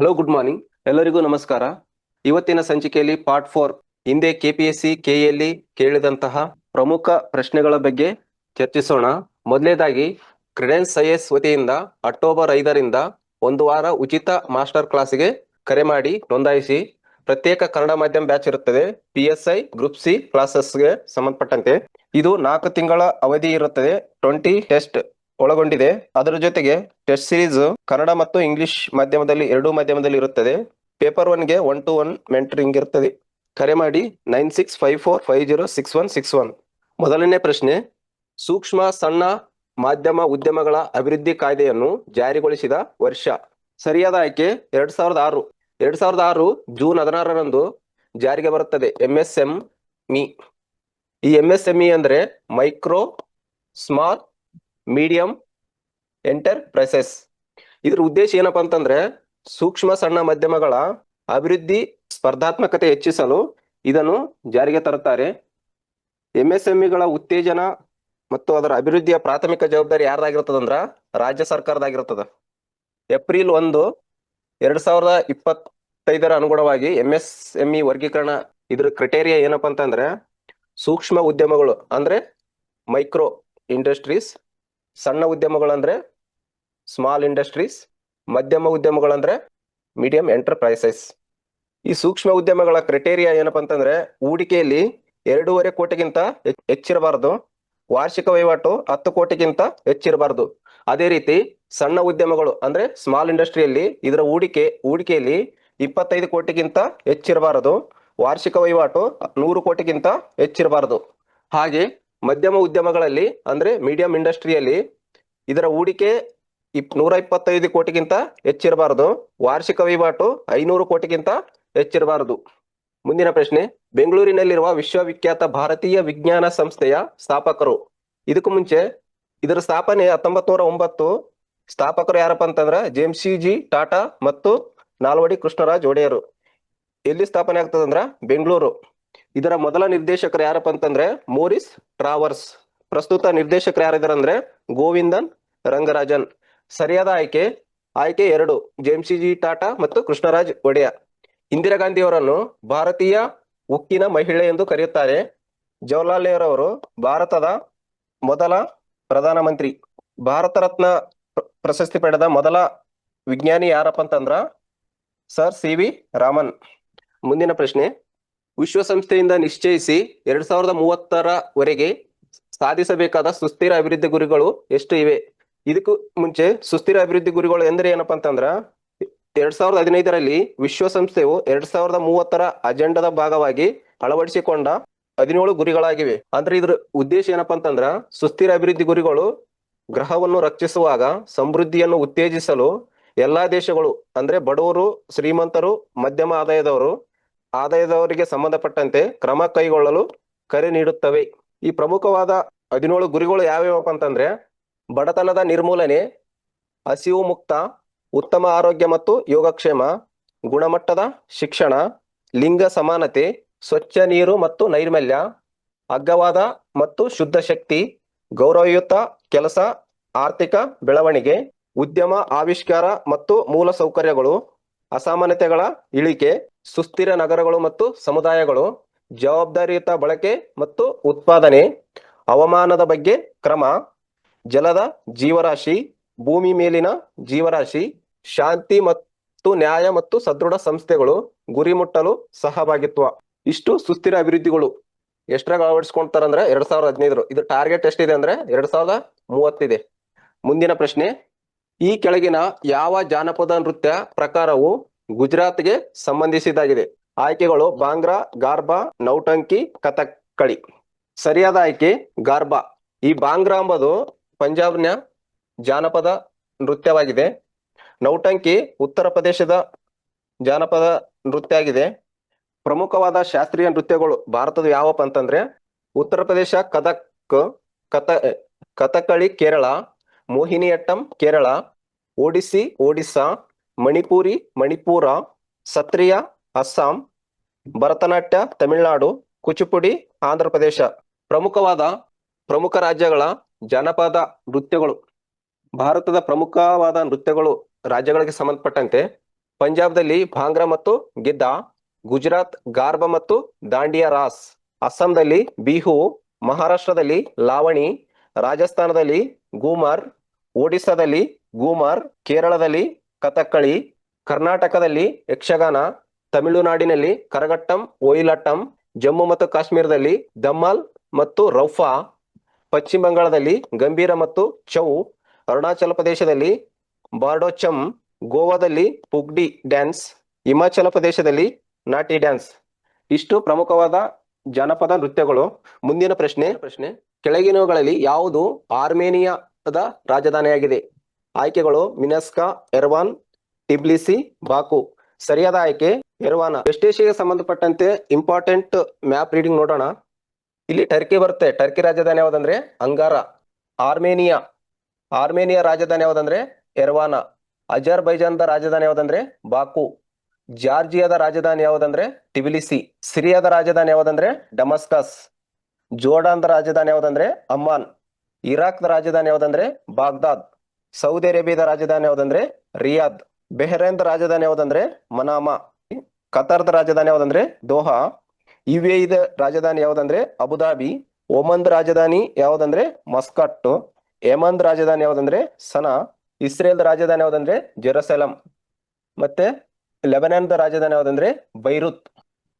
Hello good morning ಎಲ್ಲರಿಗೂ ನಮಸ್ಕಾರ. ಇವತ್ತಿನ ಸಂಚಿಕೆಯಲ್ಲಿ ಪಾರ್ಟ್ ಫೋರ್ ಹಿಂದೆ ಕೆಪಿಎಸ್ಸಿ ಕೆಎಲ್ಲಿ ಕೇಳಿದಂತಹ ಪ್ರಮುಖ ಪ್ರಶ್ನೆಗಳ ಬಗ್ಗೆ ಚರ್ಚಿಸೋಣ. ಮೊದಲನೇದಾಗಿ ಕ್ರೆಡೆನ್ಸ್ ಐಎಸ್ ವತಿಯಿಂದ ಅಕ್ಟೋಬರ್ ಐದರಿಂದ ಒಂದು ವಾರ ಉಚಿತ ಮಾಸ್ಟರ್ ಕ್ಲಾಸ್ಗೆ ಕರೆ ಮಾಡಿ ನೋಂದಾಯಿಸಿ. ಪ್ರತ್ಯೇಕ ಕನ್ನಡ ಮಾಧ್ಯಮ ಬ್ಯಾಚ್ ಇರುತ್ತದೆ. P S I group C ಕ್ಲಾಸಸ್ಗೆ ಸಂಬಂಧಪಟ್ಟಂತೆ. ಇದು ನಾಲ್ಕು ತಿಂಗಳ ಅವಧಿ ಇರುತ್ತದೆ. ಟ್ವೆಂಟಿ ಟೆಸ್ಟ್ ಒಳಗೊಂಡಿದೆ. ಅದರ ಜೊತೆಗೆ ಟೆಸ್ಟ್ ಸಿರೀಸ್ ಕನ್ನಡ ಮತ್ತು ಇಂಗ್ಲಿಷ್ ಮಾಧ್ಯಮದಲ್ಲಿ ಎರಡೂ ಮಾಧ್ಯಮದಲ್ಲಿ ಇರುತ್ತದೆ. ಪೇಪರ್ ಒನ್ಗೆ ಒನ್ ಟು ಒನ್ ಮೆಂಟರಿಂಗ್ ಇರುತ್ತದೆ ಕರೆ ಮಾಡಿ nine six five four five zero six one six one. ಮೊದಲನೇ ಪ್ರಶ್ನೆ, ಸೂಕ್ಷ್ಮ ಸಣ್ಣ ಮಾಧ್ಯಮ ಉದ್ಯಮಗಳ ಅಭಿವೃದ್ಧಿ ಕಾಯ್ದೆಯನ್ನು ಜಾರಿಗೊಳಿಸಿದ ವರ್ಷ ಸರಿಯಾದ ಆಯ್ಕೆ ಎರಡ್ ಸಾವಿರದ ಆರು. ಎರಡ್ ಸಾವಿರದ ಆರು ಜೂನ್ ಹದಿನಾರರಂದು ಜಾರಿಗೆ ಬರುತ್ತದೆ ಎಂಎಸ್ಎಂಇ. ಈ ಎಂಎಸ್ಎಂಇ ಅಂದ್ರೆ ಮೈಕ್ರೋ ಸ್ಮಾಲ್ ಮೀಡಿಯಂ ಎಂಟರ್ಪ್ರೈಸಸ್ ಇದ್ರ ಉದ್ದೇಶ ಏನಪ್ಪಾ ಅಂತಂದ್ರೆ, ಸೂಕ್ಷ್ಮ, ಸಣ್ಣ ಮಧ್ಯಮಗಳ ಅಭಿವೃದ್ಧಿ, ಸ್ಪರ್ಧಾತ್ಮಕತೆ ಹೆಚ್ಚಿಸಲು ಇದನ್ನು ಜಾರಿಗೆ ತರುತ್ತಾರೆ. ಎಂಎಸ್ಎಂಇಗಳ ಉತ್ತೇಜನ ಮತ್ತು ಅದರ ಅಭಿವೃದ್ಧಿಯ ಪ್ರಾಥಮಿಕ ಜವಾಬ್ದಾರಿ ಯಾರ್ದಾಗಿರ್ತದಂದ್ರ ರಾಜ್ಯ ಸರ್ಕಾರದಾಗಿರ್ತದ. ಏಪ್ರಿಲ್ ಒಂದು, ಎರಡ್ ಸಾವಿರದ ಇಪ್ಪತ್ತೈದರ ಅನುಗುಣವಾಗಿ ಎಂಎಸ್ಎಂಇ ವರ್ಗೀಕರಣ ಇದ್ರ ಕ್ರಿಟೇರಿಯಾ ಏನಪ್ಪಾ ಅಂತಂದ್ರೆ, ಸೂಕ್ಷ್ಮ ಉದ್ಯಮಗಳು ಅಂದ್ರೆ ಮೈಕ್ರೋ ಇಂಡಸ್ಟ್ರೀಸ್ ಸಣ್ಣ ಉದ್ಯಮಗಳಂದ್ರೆ ಸ್ಮಾಲ್ ಇಂಡಸ್ಟ್ರೀಸ್ ಮಧ್ಯಮ ಉದ್ಯಮಗಳಂದ್ರೆ ಮೀಡಿಯಂ ಎಂಟರ್ಪ್ರೈಸಸ್ ಈ ಸೂಕ್ಷ್ಮ ಉದ್ಯಮಗಳ ಕ್ರೈಟೇರಿಯಾ ಏನಪ್ಪಾ ಅಂತಂದ್ರೆ ಹೂಡಿಕೆಯಲ್ಲಿ ಎರಡೂವರೆ ಕೋಟಿಗಿಂತ ಹೆಚ್- ಹೆಚ್ಚಿರಬಾರದು. ವಾರ್ಷಿಕ ವಹಿವಾಟು ಹತ್ತು ಕೋಟಿಗಿಂತ ಹೆಚ್ಚಿರಬಾರದು. ಅದೇ ರೀತಿ ಸಣ್ಣ ಉದ್ಯಮಗಳು ಅಂದ್ರೆ ಸ್ಮಾಲ್ ಇಂಡಸ್ಟ್ರಿಯಲ್ಲಿ ಇದರ ಹೂಡಿಕೆ, ಹೂಡಿಕೆಯಲ್ಲಿ ಇಪ್ಪತ್ತೈದು ಕೋಟಿಗಿಂತ ಹೆಚ್ಚಿರಬಾರದು. ವಾರ್ಷಿಕ ವಹಿವಾಟು ನೂರು ಕೋಟಿಗಿಂತ ಹೆಚ್ಚಿರಬಾರದು. ಹಾಗೆ ಮಧ್ಯಮ ಉದ್ಯಮಗಳಲ್ಲಿ, ಅಂದ್ರೆ ಮೀಡಿಯಂ ಇಂಡಸ್ಟ್ರಿಯಲ್ಲಿ ಇದರ ಹೂಡಿಕೆ ಇಪ್, ನೂರ ಇಪ್ಪತ್ತೈದು ಕೋಟಿಗಿಂತ ಹೆಚ್ಚಿರಬಾರದು. ವಾರ್ಷಿಕ ವಹಿವಾಟು ಐನೂರು ಕೋಟಿಗಿಂತ ಹೆಚ್ಚಿರಬಾರದು. ಮುಂದಿನ ಪ್ರಶ್ನೆ, ಬೆಂಗಳೂರಿನಲ್ಲಿರುವ ವಿಶ್ವವಿಖ್ಯಾತ ಭಾರತೀಯ ವಿಜ್ಞಾನ ಸಂಸ್ಥೆಯ ಸ್ಥಾಪಕರು. ಇದಕ್ಕೂ ಮುಂಚೆ, ಇದರ ಸ್ಥಾಪನೆ ಹತ್ತೊಂಬತ್ ನೂರ ಒಂಬತ್ತು, ಸ್ಥಾಪಕರು ಯಾರಪ್ಪ ಅಂತಂದ್ರ ಜೇಮ್ಸ್ ಸಿ ಜಿ ಟಾಟಾ ಮತ್ತು ನಾಲ್ವಡಿ ಕೃಷ್ಣರಾಜ್ ಒಡೆಯರು. ಎಲ್ಲಿ ಸ್ಥಾಪನೆ ಆಗ್ತದಂದ್ರ ಬೆಂಗಳೂರು. ಇದರ ಮೊದಲ ನಿರ್ದೇಶಕರು ಯಾರಪ್ಪ ಅಂತಂದ್ರೆ ಮೋರಿಸ್ ಟ್ರಾವರ್ಸ್. ಪ್ರಸ್ತುತ ನಿರ್ದೇಶಕರು ಯಾರಿದ್ದಾರೆ ಅಂದ್ರೆ ಗೋವಿಂದನ್, ರಂಗರಾಜನ್. ಸರಿಯಾದ ಆಯ್ಕೆ ಆಯ್ಕೆ ಎರಡು, ಜೆಮ್ಸಿ ಜಿ ಟಾಟಾ ಮತ್ತು ಕೃಷ್ಣರಾಜ್ ಒಡೆಯ ಇಂದಿರಾ ಗಾಂಧಿ ಅವರನ್ನು ಭಾರತೀಯ ಉಕ್ಕಿನ ಮಹಿಳೆ ಎಂದು ಕರೆಯುತ್ತಾರೆ. ಜವಾಹರ್ಲಾಲ್ ನೆಹರು ಅವರು ಭಾರತದ ಮೊದಲ ಪ್ರಧಾನಮಂತ್ರಿ. ಭಾರತ ರತ್ನ ಪ್ರಶಸ್ತಿ ಪಡೆದ ಮೊದಲ ವಿಜ್ಞಾನಿ ಯಾರಪ್ಪ ಅಂತಂದ್ರ ಸರ್ ಸಿ ವಿ ರಾಮನ್. ಮುಂದಿನ ಪ್ರಶ್ನೆ ವಿಶ್ವಸಂಸ್ಥೆಯಿಂದ ನಿಶ್ಚಯಿಸಿ ಎರಡ್ ಸಾವಿರದ ಮೂವತ್ತರವರೆಗೆ ಸಾಧಿಸಬೇಕಾದ ಸುಸ್ಥಿರ ಅಭಿವೃದ್ಧಿ ಗುರಿಗಳು ಎಷ್ಟು ಇವೆ? ಇದಕ್ಕೂ ಮುಂಚೆ ಸುಸ್ಥಿರ ಅಭಿವೃದ್ಧಿ ಗುರಿಗಳು ಎಂದರೆ ಏನಪ್ಪಾ ಅಂತಂದ್ರ, ಎರಡ್ ಸಾವಿರದ ಹದಿನೈದರಲ್ಲಿ ವಿಶ್ವಸಂಸ್ಥೆಯು ಎರಡ್ ಸಾವಿರದ ಮೂವತ್ತರ ಅಜೆಂಡದ ಭಾಗವಾಗಿ ಅಳವಡಿಸಿಕೊಂಡ ಹದಿನೇಳು ಗುರಿಗಳಾಗಿವೆ. ಅಂದ್ರೆ ಇದ್ರ ಉದ್ದೇಶ ಏನಪ್ಪಾ ಅಂತಂದ್ರ, ಸುಸ್ಥಿರ ಅಭಿವೃದ್ಧಿ ಗುರಿಗಳು ಗ್ರಹವನ್ನು ರಕ್ಷಿಸುವಾಗ ಸಮೃದ್ಧಿಯನ್ನು ಉತ್ತೇಜಿಸಲು ಎಲ್ಲಾ ದೇಶಗಳು, ಅಂದ್ರೆ ಬಡವರು, ಶ್ರೀಮಂತರು, ಮಧ್ಯಮ ಆದಾಯದವರು ಆದಾಯದವರಿಗೆ ಸಂಬಂಧಪಟ್ಟಂತೆ ಕ್ರಮ ಕೈಗೊಳ್ಳಲು ಕರೆ ನೀಡುತ್ತವೆ. ಈ ಪ್ರಮುಖವಾದ ಹದಿನೇಳು ಗುರಿಗಳು ಯಾವ್ಯಾವಪ್ಪ ಅಂತಂದ್ರೆ, ಬಡತನದ ನಿರ್ಮೂಲನೆ, ಹಸಿವು ಮುಕ್ತ, ಉತ್ತಮ ಆರೋಗ್ಯ ಮತ್ತು ಯೋಗಕ್ಷೇಮ, ಗುಣಮಟ್ಟದ ಶಿಕ್ಷಣ, ಲಿಂಗ ಸಮಾನತೆ, ಸ್ವಚ್ಛ ನೀರು ಮತ್ತು ನೈರ್ಮಲ್ಯ, ಅಗ್ಗವಾದ ಮತ್ತು ಶುದ್ಧ ಶಕ್ತಿ, ಗೌರವಯುತ ಕೆಲಸ, ಆರ್ಥಿಕ ಬೆಳವಣಿಗೆ, ಉದ್ಯಮ ಆವಿಷ್ಕಾರ ಮತ್ತು ಮೂಲ ಸೌಕರ್ಯಗಳು ಅಸಮಾನತೆಗಳ ಇಳಿಕೆ ಸುಸ್ಥಿರ ನಗರಗಳು ಮತ್ತು ಸಮುದಾಯಗಳು, ಜವಾಬ್ದಾರಿಯುತ ಬಳಕೆ ಮತ್ತು ಉತ್ಪಾದನೆ, ಹವಾಮಾನದ ಬಗ್ಗೆ ಕ್ರಮ, ಜಲದ ಜೀವರಾಶಿ, ಭೂಮಿ ಮೇಲಿನ ಜೀವರಾಶಿ, ಶಾಂತಿ ಮತ್ತು ನ್ಯಾಯ ಮತ್ತು ಸದೃಢ ಸಂಸ್ಥೆಗಳು ಗುರಿ ಮುಟ್ಟಲು ಸಹಭಾಗಿತ್ವ. ಇಷ್ಟು ಸುಸ್ಥಿರ ಅಭಿವೃದ್ಧಿಗಳು ಎಷ್ಟ್ರಾಗ ಅಳವಡಿಸ್ಕೊಂತಾರಂದ್ರೆ ಎರಡ್ ಸಾವಿರದ ಹದಿನೈದರು ಇದು ಟಾರ್ಗೆಟ್ ಎಷ್ಟಿದೆ ಅಂದ್ರೆ ಎರಡ್ ಸಾವಿರದ ಮೂವತ್ತಿದೆ. ಮುಂದಿನ ಪ್ರಶ್ನೆ, ಈ ಕೆಳಗಿನ ಯಾವ ಜಾನಪದ ನೃತ್ಯ ಪ್ರಕಾರವು ಗುಜರಾತ್ಗೆ ಸಂಬಂಧಿಸಿದಾಗಿದೆ. ಆಯ್ಕೆಗಳು ಬಾಂಗ್ರಾ, ಗಾರ್ಬಾ, ನೌಟಂಕಿ, ಕಥಕ್ಕಳಿ. ಸರಿಯಾದ ಆಯ್ಕೆ, ಗಾರ್ಬಾ. ಈ ಬಾಂಗ್ರಾ ಎಂಬುದು ಪಂಜಾಬ್ನ ಜಾನಪದ ನೃತ್ಯವಾಗಿದೆ. ನೌಟಂಕಿ ಉತ್ತರ ಪ್ರದೇಶದ ಜಾನಪದ ನೃತ್ಯ ಆಗಿದೆ. ಪ್ರಮುಖವಾದ ಶಾಸ್ತ್ರೀಯ ನೃತ್ಯಗಳು ಭಾರತದ ಯಾವಪ್ಪ ಅಂತಂದ್ರೆ, ಉತ್ತರ ಪ್ರದೇಶ, ಕಥಕ್, ಕಥ ಕಥಕಳಿ ಕೇರಳ, ಮೋಹಿನಿಯಟ್ಟಂ, ಕೇರಳ ಒಡಿಸ್ಸಿ ಒಡಿಸ್ಸಾ ಮಣಿಪುರಿ, ಮಣಿಪುರ, ಸತ್ರಿಯ, ಅಸ್ಸಾಂ, ಭರತನಾಟ್ಯ, ತಮಿಳುನಾಡು, ಕುಚಿಪುಡಿ ಆಂಧ್ರ ಪ್ರದೇಶ ಪ್ರಮುಖವಾದ ಪ್ರಮುಖ ರಾಜ್ಯಗಳ ಜನಪದ ನೃತ್ಯಗಳು. ಭಾರತದ ಪ್ರಮುಖವಾದ ನೃತ್ಯಗಳು ರಾಜ್ಯಗಳಿಗೆ ಸಂಬಂಧಪಟ್ಟಂತೆ ಪಂಜಾಬ್ದಲ್ಲಿ ಭಾಂಗ್ರಾ ಮತ್ತು ಗಿದ್ದ, ಗುಜರಾತ್ ಗಾರ್ಬ ಮತ್ತು ದಾಂಡಿಯಾ ರಾಸ್ ಅಸ್ಸಾಂದಲ್ಲಿ ಬಿಹು, ಮಹಾರಾಷ್ಟ್ರದಲ್ಲಿ ಲಾವಣಿ, ರಾಜಸ್ಥಾನದಲ್ಲಿ ಗೂಮರ್, ಒಡಿಸ್ಸಾದಲ್ಲಿ ಗೂಮರ್, ಕೇರಳದಲ್ಲಿ ಕಥಕ್ಕಳಿ ಕರ್ನಾಟಕದಲ್ಲಿ ಯಕ್ಷಗಾನ ತಮಿಳುನಾಡಿನಲ್ಲಿ ಕರಗಟ್ಟಂ ಒಯಿಲಟ್ಟಂ ಜಮ್ಮು ಮತ್ತು ಕಾಶ್ಮೀರದಲ್ಲಿ ದಮ್ಮಾಲ್ ಮತ್ತು ರೌಫಾ ಪಶ್ಚಿಮ ಬಂಗಾಳದಲ್ಲಿ ಗಂಭೀರ ಮತ್ತು ಚೌ ಅರುಣಾಚಲ ಪ್ರದೇಶದಲ್ಲಿ ಬಾರ್ಡೋಚಮ್ ಗೋವಾದಲ್ಲಿ ಪುಗ್ಡಿ ಡ್ಯಾನ್ಸ್ ಹಿಮಾಚಲ ಪ್ರದೇಶದಲ್ಲಿ ನಾಟಿ ಡ್ಯಾನ್ಸ್. ಇಷ್ಟು ಪ್ರಮುಖವಾದ ಜಾನಪದ ನೃತ್ಯಗಳು. ಮುಂದಿನ ಪ್ರಶ್ನೆ ಪ್ರಶ್ನೆ. ಕೆಳಗಿನವುಗಳಲ್ಲಿ ಯಾವುದು ಆರ್ಮೇನಿಯಾದ ರಾಜಧಾನಿಯಾಗಿದೆ? ಆಯ್ಕೆಗಳು ಮಿನಸ್ಕಾ, ಎರ್ವಾನ್, ಟಿಬ್ಲಿಸಿ, ಬಾಕು. ಸರಿಯಾದ ಆಯ್ಕೆ, ಎರ್ವಾನ. ವೆಸ್ಟ್ ಏಷ್ಯಾಗೆ ಸಂಬಂಧಪಟ್ಟಂತೆ ಇಂಪಾರ್ಟೆಂಟ್ ಮ್ಯಾಪ್ ರೀಡಿಂಗ್ ನೋಡೋಣ. ಇಲ್ಲಿ ಟರ್ಕಿ ಬರುತ್ತೆ. ಟರ್ಕಿ ರಾಜಧಾನಿ ಯಾವ್ದಂದ್ರೆ? ಅಂಗಾರ. ಆರ್ಮೇನಿಯಾ. ಆರ್ಮೇನಿಯಾ ರಾಜಧಾನಿ ಯಾವ್ದಂದ್ರೆ? ಎರ್ವಾನ. ಅಜರ್ಬೈಜಾನ್ದ ರಾಜಧಾನಿ ಯಾವ್ದಂದ್ರೆ? ಬಾಕು. ಜಾರ್ಜಿಯಾದ ರಾಜಧಾನಿ ಯಾವ್ದಂದ್ರೆ? ಟಿಬಿಲಿಸಿ. ಸಿರಿಯಾದ ರಾಜಧಾನಿ ಯಾವ್ದಂದ್ರೆ? ಡಮಸ್ಕಸ್. ಜೋರ್ಡಾನ್ದ ರಾಜಧಾನಿ ಯಾವ್ದಂದ್ರೆ? ಅಮ್ಮಾನ್. ಇರಾಕ್ದ ರಾಜಧಾನಿ ಯಾವ್ದಂದ್ರೆ? ಬಾಗ್ದಾದ್. ಸೌದಿ ಅರೇಬಿಯಾದ ರಾಜಧಾನಿ ಯಾವ್ದಂದ್ರೆ? ರಿಯಾದ್. ಬೆಹ್ರೇನ್ದ ರಾಜಧಾನಿ ಯಾವ್ದಂದ್ರೆ? ಮನಾಮಾ. ಕತಾರ್ದ ರಾಜಧಾನಿ ಯಾವ್ದಂದ್ರೆ? ದೋಹಾ. ಯುಎಇದ ರಾಜಧಾನಿ ಯಾವ್ದಂದ್ರೆ? ಅಬುದಾಬಿ. ಒಮನ್ದ ರಾಜಧಾನಿ ಯಾವ್ದಂದ್ರೆ? ಮಸ್ಕಟ್ ಯಮನ್ದ ರಾಜಧಾನಿ ಯಾವ್ದಂದ್ರೆ? ಸನಾ. ಇಸ್ರೇಲ್ದ ರಾಜಧಾನಿ ಯಾವ್ದಂದ್ರೆ? ಜೆರೂಸಲಂ. ಮತ್ತೆ ಲೆಬನಾನ್ದ ರಾಜಧಾನಿ ಯಾವ್ದಂದ್ರೆ? ಬೈರುತ್.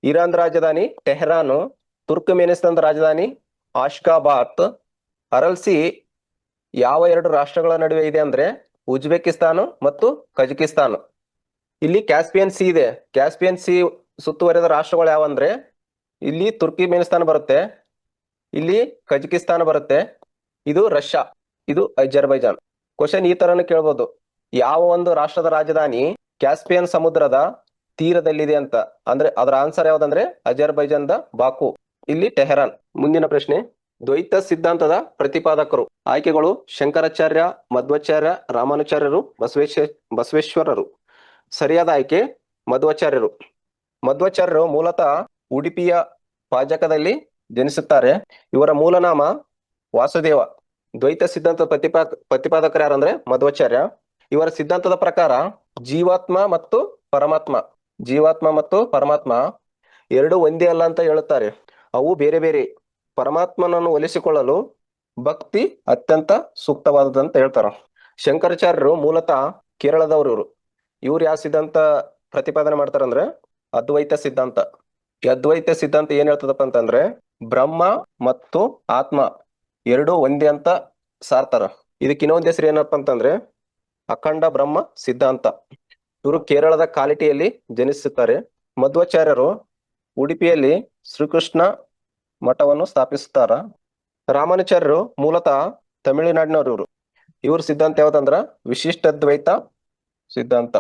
ಇರಾನ್ ರಾಜಧಾನಿ ಟೆಹರಾನ್ ತುರ್ಕಮೇನಿಸ್ತಾನದ ರಾಜಧಾನಿ ಆಶ್ಕಾಬಾತ್ ಅರಲ್ಸಿ ಯಾವ ಎರಡು ರಾಷ್ಟ್ರಗಳ ನಡುವೆ ಇದೆ ಅಂದ್ರೆ ಉಜ್ಬೇಕಿಸ್ತಾನ ಮತ್ತು ಕಜಕಿಸ್ತಾನ್. ಇಲ್ಲಿ ಕ್ಯಾಸ್ಪಿಯನ್ ಸಿ ಇದೆ. ಕ್ಯಾಸ್ಪಿಯನ್ ಸಿ ಸುತ್ತುವರಿದ ರಾಷ್ಟ್ರಗಳು ಯಾವಂದ್ರೆ ಇಲ್ಲಿ ತುರ್ಕಿಮೇನಿಸ್ತಾನ ಬರುತ್ತೆ, ಇಲ್ಲಿ ಕಜಕಿಸ್ತಾನ ಬರುತ್ತೆ, ಇದು ರಷ್ಯಾ, ಇದು ಅಜರ್ಬೈಜಾನ್. ಕ್ವಶನ್ ಈ ತರನು ಕೇಳ್ಬೋದು. ಯಾವ ಒಂದು ರಾಷ್ಟ್ರದ ರಾಜಧಾನಿ ಕ್ಯಾಸ್ಪಿಯನ್ ಸಮುದ್ರದ ತೀರದಲ್ಲಿದೆ ಅಂತ? ಅಂದ್ರೆ ಅದರ ಆನ್ಸರ್ ಯಾವ್ದಂದ್ರೆ ದ ಬಾಕು. ಇಲ್ಲಿ ಟೆಹರಾನ್. ಮುಂದಿನ ಪ್ರಶ್ನೆ. ದ್ವೈತ ಸಿದ್ಧಾಂತದ ಪ್ರತಿಪಾದಕರು. ಆಯ್ಕೆಗಳು ಶಂಕರಾಚಾರ್ಯ, ಮಧ್ವಾಚಾರ್ಯ, ರಾಮಾನುಚಾರ್ಯರು, ಬಸವೇಶ್ವ, ಬಸವೇಶ್ವರರು. ಸರಿಯಾದ ಆಯ್ಕೆ, ಮಧ್ವಾಚಾರ್ಯರು. ಮಧ್ವಾಚಾರ್ಯರು ಮೂಲತಃ ಉಡುಪಿಯ ಪಾಜಕದಲ್ಲಿ ಜನಿಸುತ್ತಾರೆ. ಇವರ ಮೂಲನಾಮ ವಾಸುದೇವ. ದ್ವೈತ ಸಿದ್ಧಾಂತ ಪ್ರತಿಪಾ, ಪ್ರತಿಪಾದಕರು ಯಾರಂದ್ರೆ ಮಧ್ವಾಚಾರ್ಯ. ಇವರ ಸಿದ್ಧಾಂತದ ಪ್ರಕಾರ ಜೀವಾತ್ಮ ಮತ್ತು ಪರಮಾತ್ಮ. ಜೀವಾತ್ಮ ಮತ್ತು ಪರಮಾತ್ಮ. ಎರಡು ಒಂದೇ ಅಲ್ಲ ಅಂತ ಹೇಳುತ್ತಾರೆ. ಅವು ಬೇರೆ ಬೇರೆ. ಪರಮಾತ್ಮನನ್ನು ಒಲಿಸಿಕೊಳ್ಳಲು ಭಕ್ತಿ ಅತ್ಯಂತ ಸೂಕ್ತವಾದದಂತ ಹೇಳ್ತಾರ. ಶಂಕರಾಚಾರ್ಯರು ಮೂಲತಃ ಕೇರಳದವರು ಇವರು. ಇವ್ರು ಯಾವ ಸಿದ್ಧಾಂತ ಪ್ರತಿಪಾದನೆ ಮಾಡ್ತಾರಂದ್ರೆ ಅದ್ವೈತ ಸಿದ್ಧಾಂತ. ಅದ್ವೈತ ಸಿದ್ಧಾಂತ ಏನ್ ಹೇಳ್ತದಪ್ಪ ಅಂತಂದ್ರೆ ಬ್ರಹ್ಮ ಮತ್ತು ಆತ್ಮ ಎರಡೂ ಒಂದೇ ಅಂತ ಸಾರ್ತಾರ. ಇದಕ್ಕೆ ಇನ್ನೊಂದು ಹೆಸರು ಏನಪ್ಪ ಅಂತಂದ್ರೆ ಅಖಂಡ ಬ್ರಹ್ಮ ಸಿದ್ಧಾಂತ. ಇವರು ಕೇರಳದ ಕಾಲಿಟಿಯಲ್ಲಿ ಜನಿಸುತ್ತಾರೆ ಮಧ್ವಾಚಾರ್ಯರು ಉಡುಪಿಯಲ್ಲಿ ಶ್ರೀಕೃಷ್ಣ ಮಠವನ್ನು ಸ್ಥಾಪಿಸುತ್ತಾರ ರಾಮಾನುಚಾರ್ಯರು ಮೂಲತಃ ತಮಿಳುನಾಡಿನವರು ಇವರು ಇವ್ರ ಸಿದ್ಧಾಂತ ಯಾವ್ದಂದ್ರ ವಿಶಿಷ್ಟ ದ್ವೈತ ಸಿದ್ಧಾಂತ.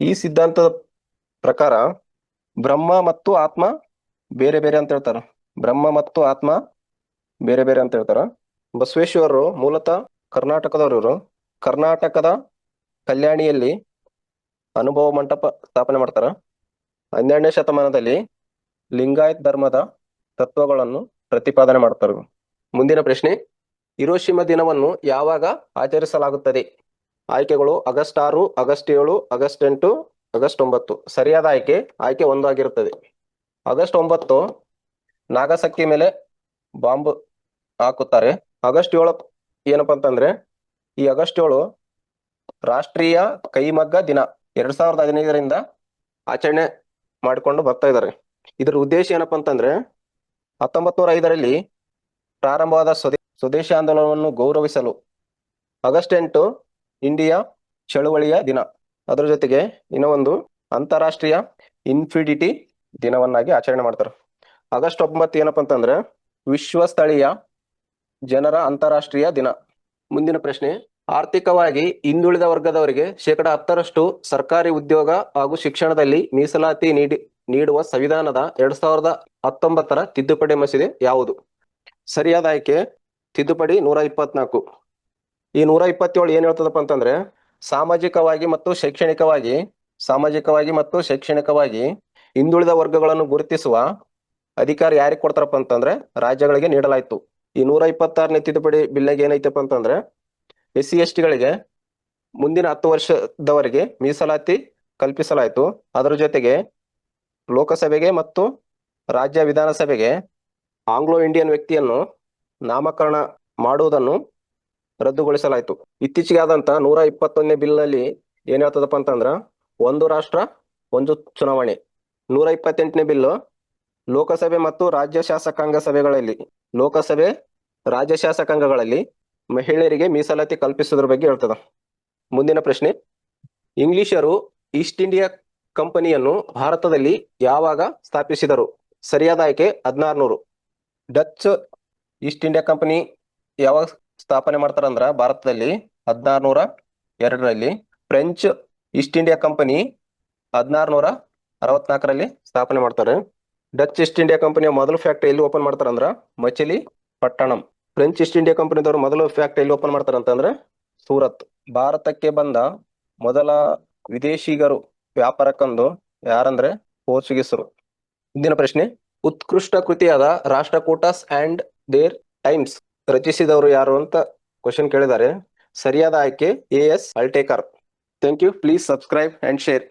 ಈ ಸಿದ್ಧಾಂತದ ಪ್ರಕಾರ ಬ್ರಹ್ಮ ಮತ್ತು ಆತ್ಮ ಬೇರೆ ಬೇರೆ ಅಂತ ಹೇಳ್ತಾರ. ಬ್ರಹ್ಮ ಮತ್ತು ಆತ್ಮ ಬೇರೆ ಬೇರೆ ಅಂತ ಹೇಳ್ತಾರ. ಬಸವೇಶ್ವರರು ಮೂಲತಃ ಕರ್ನಾಟಕದವರು ಕರ್ನಾಟಕದ ಕಲ್ಯಾಣಿಯಲ್ಲಿ ಅನುಭವ ಮಂಟಪ ಸ್ಥಾಪನೆ ಮಾಡ್ತಾರ. ಹನ್ನೆರಡನೇ ಶತಮಾನದಲ್ಲಿ ಲಿಂಗಾಯತ್ ಧರ್ಮದ ತತ್ವಗಳನ್ನು ಪ್ರತಿಪಾದನೆ ಮಾಡ್ತಾರೆ. ಮುಂದಿನ ಪ್ರಶ್ನೆ, ಹಿರೋಶಿಮ ದಿನವನ್ನು ಯಾವಾಗ ಆಚರಿಸಲಾಗುತ್ತದೆ? ಆಯ್ಕೆಗಳು ಆಗಸ್ಟ್ ಆರು, ಆಗಸ್ಟ್ ಏಳು, ಆಗಸ್ಟ್ ಎಂಟು, ಆಗಸ್ಟ್ ಒಂಬತ್ತು. ಸರಿಯಾದ ಆಯ್ಕೆ ಆಯ್ಕೆ ಒಂದು ಆಗಿರುತ್ತದೆ. ಆಗಸ್ಟ್ ಒಂಬತ್ತು, ನಾಗಸಕ್ಕಿ ಮೇಲೆ ಬಾಂಬ್ ಹಾಕುತ್ತಾರೆ. ಆಗಸ್ಟ್ ಏಳು ಏನಪ್ಪಾ ಅಂತಂದ್ರೆ, ಈ ಆಗಸ್ಟ್ ಏಳು ರಾಷ್ಟ್ರೀಯ ಕೈಮಗ್ಗ ದಿನ. ಎರಡ್ ಸಾವಿರದ ಹದಿನೈದರಿಂದ ಆಚರಣೆ ಮಾಡಿಕೊಂಡು ಬರ್ತಾ ಇದ್ದಾರೆ. ಇದರ ಉದ್ದೇಶ ಏನಪ್ಪಾ ಅಂತಂದ್ರೆ ಹತ್ತೊಂಬತ್ ನೂರ ಐದರಲ್ಲಿ ಪ್ರಾರಂಭವಾದ ಸ್ವದೇ, ಸ್ವದೇಶಿ ಆಂದೋಲನವನ್ನು ಗೌರವಿಸಲು ಆಗಸ್ಟ್ ಎಂಟು ಇಂಡಿಯಾ ಚಳುವಳಿಯ ದಿನ. ಅದರ ಜೊತೆಗೆ ಇನ್ನೂ ಒಂದು ಅಂತಾರಾಷ್ಟ್ರೀಯ ಇನ್ಫಿಡಿಟಿ ದಿನವನ್ನಾಗಿ ಆಚರಣೆ ಮಾಡ್ತಾರೆ. ಆಗಸ್ಟ್ ಒಂಬತ್ತು ಏನಪ್ಪಾ ಅಂತಂದ್ರೆ ವಿಶ್ವ ಸ್ಥಳೀಯ ಜನರ ಅಂತಾರಾಷ್ಟ್ರೀಯ ದಿನ. ಮುಂದಿನ ಪ್ರಶ್ನೆ, ಆರ್ಥಿಕವಾಗಿ ಹಿಂದುಳಿದ ವರ್ಗದವರಿಗೆ ಶೇಕಡ ಹತ್ತರಷ್ಟು ಸರ್ಕಾರಿ ಉದ್ಯೋಗ ಹಾಗೂ ಶಿಕ್ಷಣದಲ್ಲಿ ಮೀಸಲಾತಿ ನೀಡಿ, ನೀಡುವ ಸಂವಿಧಾನದ ಎರಡ್ ಸಾವಿರದ ಹತ್ತೊಂಬತ್ತರ ತಿದ್ದುಪಡಿ ಮಸೀದಿ ಯಾವುದು? ಸರಿಯಾದ ಆಯ್ಕೆ, ತಿದ್ದುಪಡಿ ನೂರ ಇಪ್ಪತ್ನಾಲ್ಕು. ಈ ನೂರ ಇಪ್ಪತ್ತೇಳು ಏನ್ ಹೇಳ್ತದಪ್ಪ ಅಂತಂದ್ರೆ, ಸಾಮಾಜಿಕವಾಗಿ ಮತ್ತು ಶೈಕ್ಷಣಿಕವಾಗಿ, ಸಾಮಾಜಿಕವಾಗಿ ಮತ್ತು ಶೈಕ್ಷಣಿಕವಾಗಿ ಹಿಂದುಳಿದ ವರ್ಗಗಳನ್ನು ಗುರುತಿಸುವ ಅಧಿಕಾರ ಯಾರಿಗೆ ಕೊಡ್ತಾರಪ್ಪ ಅಂತಂದ್ರೆ, ರಾಜ್ಯಗಳಿಗೆ ನೀಡಲಾಯ್ತು. ಈ ನೂರ ಇಪ್ಪತ್ತಾರನೇ ತಿದ್ದುಪಡಿ ಬಿಲ್ಲೆಗೆ ಏನೈತಪ್ಪ ಅಂತಂದ್ರೆ ಎಸ್ ಸಿ ಎಸ್ ಟಿಗಳಿಗೆ ಮುಂದಿನ ಹತ್ತು ವರ್ಷದವರೆಗೆ ಮೀಸಲಾತಿ ಕಲ್ಪಿಸಲಾಯಿತು. ಅದರ ಜೊತೆಗೆ ಲೋಕಸಭೆಗೆ ಮತ್ತು ರಾಜ್ಯ ವಿಧಾನಸಭೆಗೆ ಆಂಗ್ಲೋ ಇಂಡಿಯನ್ ವ್ಯಕ್ತಿಯನ್ನು ನಾಮಕರಣ ಮಾಡುವುದನ್ನು ರದ್ದುಗೊಳಿಸಲಾಯಿತು. ಇತ್ತೀಚೆಗೆ ಆದಂತ ನೂರ ಇಪ್ಪತ್ತೊಂದನೇ ಬಿಲ್ನಲ್ಲಿ ಏನ್ ಹೇಳ್ತದಪ್ಪ ಅಂತಂದ್ರ ಒಂದು ರಾಷ್ಟ್ರ, ಒಂದು ಚುನಾವಣೆ. ನೂರ ಇಪ್ಪತ್ತೆಂಟನೇ ಬಿಲ್ ಲೋಕಸಭೆ ಮತ್ತು ರಾಜ್ಯ ಶಾಸಕಾಂಗ ಸಭೆಗಳಲ್ಲಿ, ಲೋಕಸಭೆ, ರಾಜ್ಯ ಶಾಸಕಾಂಗಗಳಲ್ಲಿ ಮಹಿಳೆಯರಿಗೆ ಮೀಸಲಾತಿ ಕಲ್ಪಿಸುವುದರ ಬಗ್ಗೆ ಹೇಳ್ತದ. ಮುಂದಿನ ಪ್ರಶ್ನೆ, ಇಂಗ್ಲಿಷರು ಈಸ್ಟ್ ಇಂಡಿಯಾ ಕಂಪನಿಯನ್ನು ಭಾರತದಲ್ಲಿ ಯಾವಾಗ ಸ್ಥಾಪಿಸಿದರು? ಸರಿಯಾದ ಆಯ್ಕೆ ಹದಿನಾರುನೂರು. ಡಚ್ ಈಸ್ಟ್ ಇಂಡಿಯಾ ಕಂಪನಿ ಯಾವಾಗ ಸ್ಥಾಪನೆ ಮಾಡ್ತಾರಂದ್ರ ಭಾರತದಲ್ಲಿ ಹದಿನಾರುನೂರ ಎರಡರಲ್ಲಿ, ಫ್ರೆಂಚ್ ಈಸ್ಟ್ ಇಂಡಿಯಾ ಕಂಪನಿ ಹದಿನಾರುನೂರ ಅರವತ್ನಾಲ್ಕರಲ್ಲಿ ಸ್ಥಾಪನೆ ಮಾಡ್ತಾರೆ. ಡಚ್ ಈಸ್ಟ್ ಇಂಡಿಯಾ ಕಂಪನಿಯ ಮೊದಲು ಫ್ಯಾಕ್ಟರಿ ಎಲ್ಲಿ ಓಪನ್ ಮಾಡ್ತಾರಂದ್ರ Machilipatnam. French East India ಕಂಪನಿದವರು ಮೊದಲು ಫ್ಯಾಕ್ಟರಿ ಎಲ್ಲಿ ಓಪನ್ ಮಾಡ್ತಾರಂತಂದ್ರೆ ಸೂರತ್. ಭಾರತಕ್ಕೆ ಬಂದ ಮೊದಲ ವಿದೇಶಿಗರು ವ್ಯಾಪಾರಕ್ಕಂದು ಯಾರಂದ್ರೆ ಪೋರ್ಚುಗೀಸರು. ಮುಂದಿನ ಪ್ರಶ್ನೆ, ಉತ್ಕೃಷ್ಟ ಕೃತಿಯಾದ ರಾಷ್ಟ್ರಕೂಟಸ್ ಅಂಡ್ ದೇರ್ ಟೈಮ್ಸ್ ರಚಿಸಿದವರು ಯಾರು ಅಂತ ಕ್ವಶನ್ ಕೇಳಿದ್ದಾರೆ. ಸರಿಯಾದ ಆಯ್ಕೆ A S Altekar. Thank you please subscribe and share